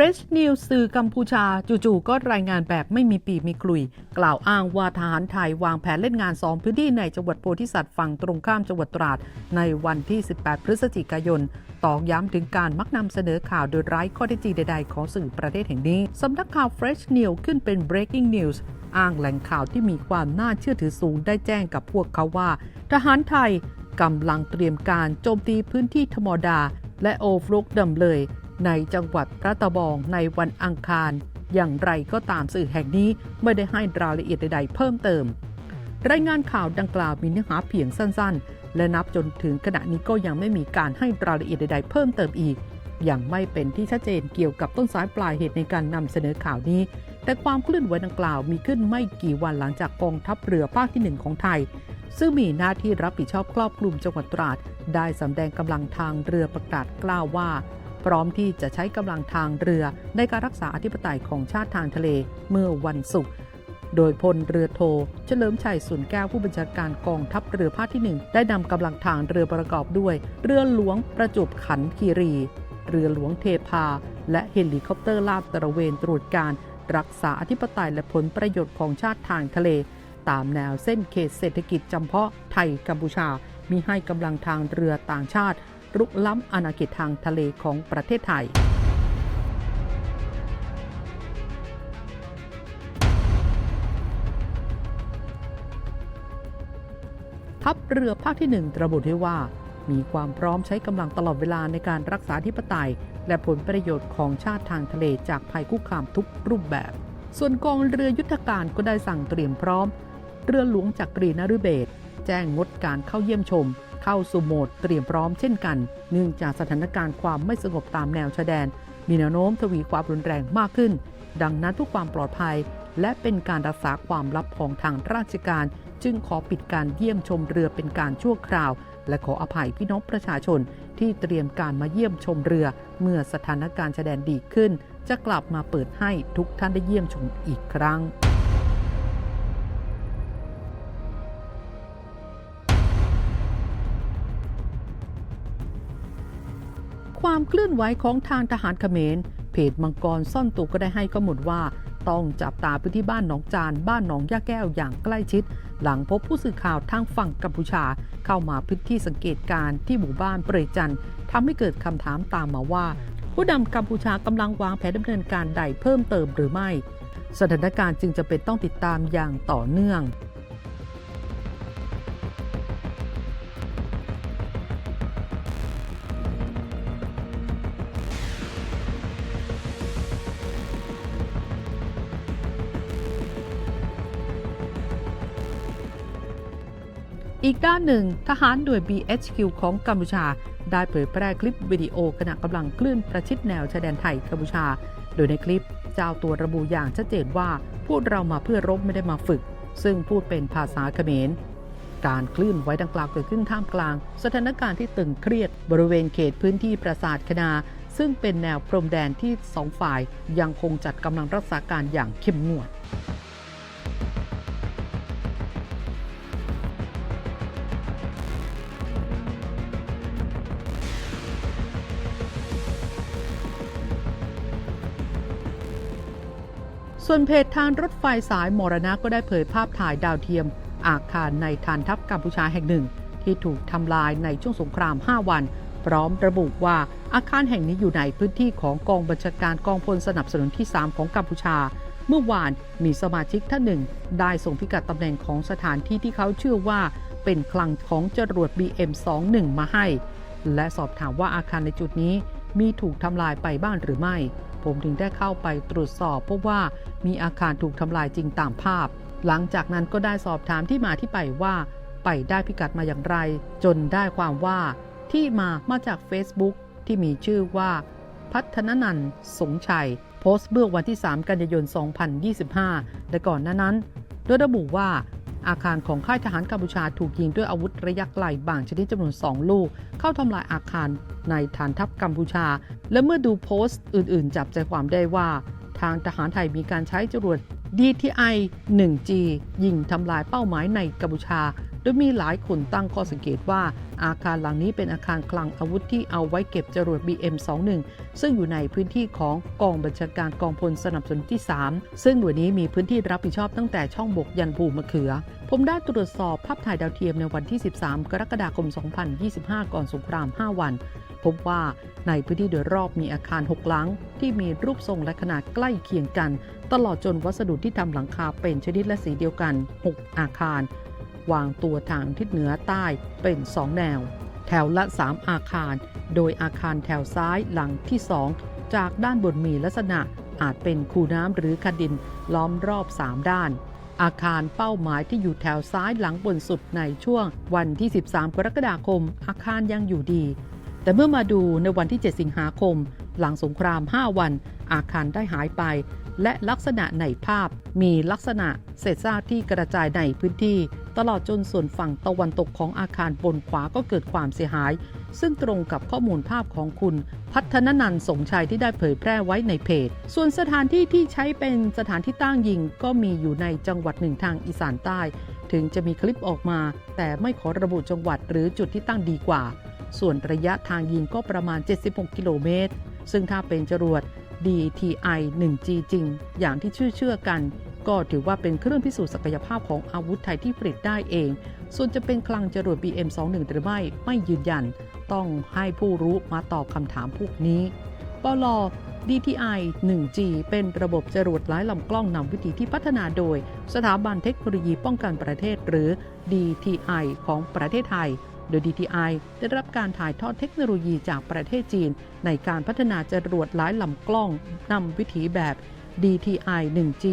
Fresh News สื่อกัมพูชาจู่ๆก็รายงานแบบไม่มีปีมีกลุย กล่าวอ้างว่าทหารไทยวางแผนเล่นงานสองพื้นที่ในจังหวัดโพธิสัตว์ฝั่งตรงข้ามจังหวัดตราด ในวันที่ 18 พฤศจิกายนตอกย้ำถึงการมักนำเสนอข่าวโดยไร้ข้อเท็จจริงใดๆ ของสื่อประเทศแห่งนี้สำนักข่าว Fresh News ขึ้นเป็น breaking news อ้างแหล่งข่าวที่มีความน่าเชื่อถือสูงได้แจ้งกับพวกเขาว่า ทหารไทยกำลังเตรียมการโจมตีพื้นที่ธรรมดา และโอฟลุกดำเลย ในจังหวัดพระตะบองในวันอังคาร อย่างไรก็ตามสื่อแห่งนี้ไม่ได้ให้รายละเอียดใดๆเพิ่มเติม รายงานข่าวดังกล่าวมีเนื้อหาเพียงสั้นๆ และนับจนถึงขณะนี้ก็ยังไม่มีการให้รายละเอียดใดๆเพิ่มเติมอีกยังไม่เป็นที่ชัดเจนเกี่ยวกับต้นสายปลายเหตุในการนำเสนอข่าวนี้ แต่ความเคลื่อนไหวดังกล่าวมีขึ้นไม่กี่วันหลังจากกองทัพเรือภาคที่หนึ่งของไทย ซึ่งมีหน้าที่รับผิดชอบครอบคลุมจังหวัดตราด ได้สำแดงกำลังทางเรือประกาศกล่าวว่า พร้อมที่จะใช้กำลังทางเรือในการรักษาอธิปไตยของชาติทางทะเลเมื่อวันศุกร์โดยพลเรือโท เฉลิมชัยสุนแก้วผู้บัญชาการกองทัพเรือภาคที่ 1 ได้นำกำลังทางเรือประกอบด้วย เรือหลวงประจวบขันคีรี เรือหลวงเทพา และเฮลิคอปเตอร์ลาดตระเวนตรวจการรักษาอธิปไตยและผลประโยชน์ของชาติทางทะเล ตามแนวเส้นเขตเศรษฐกิจจำเพาะไทยกัมพูชา มีให้กำลังทางเรือต่างชาติ รุกล้ำอาณาเขตทางทะเลของประเทศไทย ทัพเรือภาคที่ 1 ระบุด้วยว่า มีความพร้อมใช้กำลังตลอดเวลาในการรักษาธิปไตย และผลประโยชน์ของชาติทางทะเลจากภัยคุกคามทุกรูปแบบ ส่วนกองเรือยุทธการก็ได้สั่งเตรียมพร้อม เรือหลวงจักรีนฤเบศแจ้งงดการเข้าเยี่ยมชม เข้าสู่โหมดเตรียมพร้อมเช่นกัน เนื่องจากสถานการณ์ความไม่สงบตามแนวชายแดน มีแนวโน้มทวีความรุนแรงมากขึ้น ดังนั้นทุกความปลอดภัย และเป็นการรักษาความลับของทางราชการ จึงขอปิดการเยี่ยมชมเรือเป็นการชั่วคราว และขออภัยพี่น้องประชาชนที่เตรียมการมาเยี่ยมชมเรือ เมื่อสถานการณ์ชายแดนดีขึ้น จะกลับมาเปิดให้ทุกท่านได้เยี่ยมชมอีกครั้ง ความเคลื่อนไหวของทางทหารเขมร เพจมังกรซ่อนตัวก็ได้ให้ข้อมูลว่า ต้องจับตาพื้นที่บ้านหนองจาน บ้านหนองย่าแก้วอย่างใกล้ชิด หลังพบผู้สื่อข่าวทางฝั่งกัมพูชา เข้ามาพื้นที่สังเกตการณ์ที่หมู่บ้านเปรยจันทร์ทำให้เกิดคำถามตามมาว่า ผู้นำกัมพูชากำลังวางแผนดำเนินการใดเพิ่มเติมหรือไม่ สถานการณ์จึงจะเป็นต้องติดตามอย่างต่อเนื่อง อีกด้านหนึ่ง ทหารหน่วย BHQ ของกัมพูชา ได้เผยแพร่คลิปวิดีโอขณะกำลังเคลื่อนประชิดแนวชายแดนไทยกัมพูชา โดยในคลิปเจ้าตัวระบุอย่างชัดเจนว่า พวกเรามาเพื่อรบไม่ได้มาฝึก ซึ่งพูดเป็นภาษาเขมรการคลื่นไหวดังกล่าวเกิดขึ้นท่ามกลาง สถานการณ์ที่ตึงเครียดบริเวณเขตพื้นที่ปราสาทคณา ซึ่งเป็นแนวพรมแดนที่สองฝ่ายยังคงจัดกำลังรักษาการอย่างเข้มงวด ส่วนเพจทางรถไฟสายมรณะก็ได้เผยภาพถ่ายดาวเทียม อาคารในฐานทัพกัมพูชาแห่งหนึ่ง ที่ถูกทำลายในช่วงสงคราม 5 วัน พร้อมระบุว่าอาคารแห่งนี้อยู่ในพื้นที่ของกองบัญชาการกองพลสนับสนุนที่ 3 ของกัมพูชา เมื่อวานมีสมาชิกท่านหนึ่ง ได้ส่งพิกัดตำแหน่งของสถานที่ที่เขาเชื่อว่า เป็นคลังของจรวด BM21 มาให้ และสอบถามว่าอาคารในจุดนี้มีถูกทำลายไปบ้างหรือไม่ ผมถึงได้เข้าไปตรวจสอบพบว่ามีอาคารถูกทำลายจริงตามภาพ หลังจากนั้นก็ได้สอบถามที่มาที่ไปว่า ไปได้พิกัดมาอย่างไร จนได้ความว่าที่มามาจาก Facebook ที่มีชื่อว่า พัฒนนันท์สงชัย โพสต์เมื่อวันที่ 3 กันยายน 2025 และก่อนหน้านั้น โดยระบุว่า อาคารของค่ายทหารกัมพูชาถูกยิงด้วยอาวุธระยะไกลบางชนิดจำนวน 2 ลูก เข้าทำลายอาคารในฐานทัพกัมพูชา และเมื่อดูโพสต์อื่นๆ จับใจความได้ว่า ทางทหารไทยมีการใช้จรวด DTI 1G ยิงทำลายเป้าหมายในกัมพูชา ดยมีหลายคนตั้งข้อสังเกตว่าอาคารหลังนี้เป็นอาคารคลังอาวุธที่เอาไว้เก็บจรวด BM21 ซึ่งอยู่ในพื้นที่ของกองบัญชาการกองพลสนับสนุนที่ 3 ซึ่งหน่วยนี้มีพื้นที่รับผิดชอบตั้งแต่ช่องบกยันภูมะเขือ ผมได้ตรวจสอบภาพถ่ายดาวเทียมในวันที่ 13 กรกฎาคม 2025 ก่อนสงคราม 5 วัน พบว่าในพื้นที่โดยรอบมีอาคาร 6 หลัง ที่มีรูปทรงและขนาดใกล้เคียงกัน ตลอดจนวัสดุที่ทำหลังคาเป็นชนิดและสีเดียวกัน 6 อาคาร วางตัวทางทิศเหนือใต้เป็น 2 แนว แถวละ 3 อาคาร โดยอาคารแถวซ้ายหลังที่ 2 จากด้านบนมีลักษณะอาจเป็นคูน้ำหรือคดินล้อมรอบ 3 ด้าน อาคารเป้าหมายที่อยู่แถวซ้ายหลังบนสุดในช่วงวันที่ 13 กรกฎาคม อาคารยังอยู่ดี แต่เมื่อมาดูในวันที่ 7 สิงหาคม หลังสงคราม 5 วัน อาคารได้หายไป และลักษณะในภาพ มีลักษณะเศษซากที่กระจายในพื้นที่ ตลอดจนส่วนฝั่งตะวันตกของอาคารบนขวาก็เกิดความเสียหาย ซึ่งตรงกับข้อมูลภาพของคุณ พัฒนนันท์สงชัยที่ได้เผยแพร่ไว้ในเพจ ส่วนสถานที่ที่ใช้เป็นสถานที่ตั้งยิง ก็มีอยู่ในจังหวัดหนึ่งทางอีสานใต้ ถึงจะมีคลิปออกมา แต่ไม่ขอระบุจังหวัดหรือจุดที่ตั้งดีกว่า ส่วนระยะทางยิงก็ประมาณ 76 กิโลเมตรซึ่งถ้าเป็นจรวด DTI 1G จริง อย่างที่ชื่อเชื่อกัน ก็ถือว่าเป็นเครื่องพิสูจน์ศักยภาพของอาวุธไทยที่ผลิตได้เอง ส่วนจะเป็นคลังจรวด BM21 หรือไม่ไม่ยืนยัน ต้องให้ผู้รู้มาตอบคำถามพวกนี้ปลอ DTI 1G เป็นระบบจรวดหลายลำกล้องนำวิธีที่พัฒนาโดย สถาบันเทคโนโลยีป้องกันประเทศหรือ DTI ของประเทศไทย โดย DTI ได้รับการถ่ายทอดเทคโนโลยีจากประเทศจีน ในการพัฒนาจรวดหลายลำกล้องนำวิถีแบบ DTI 1G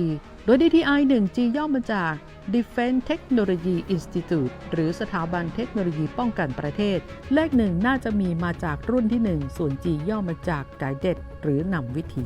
โดย DTI 1G ย่อมาจาก Defense Technology Institute หรือสถาบันเทคโนโลยีป้องกันประเทศ เลขหนึ่งน่าจะมีมาจากรุ่นที่ 1 ส่วน G ย่อมาจาก Guided หรือนำวิถี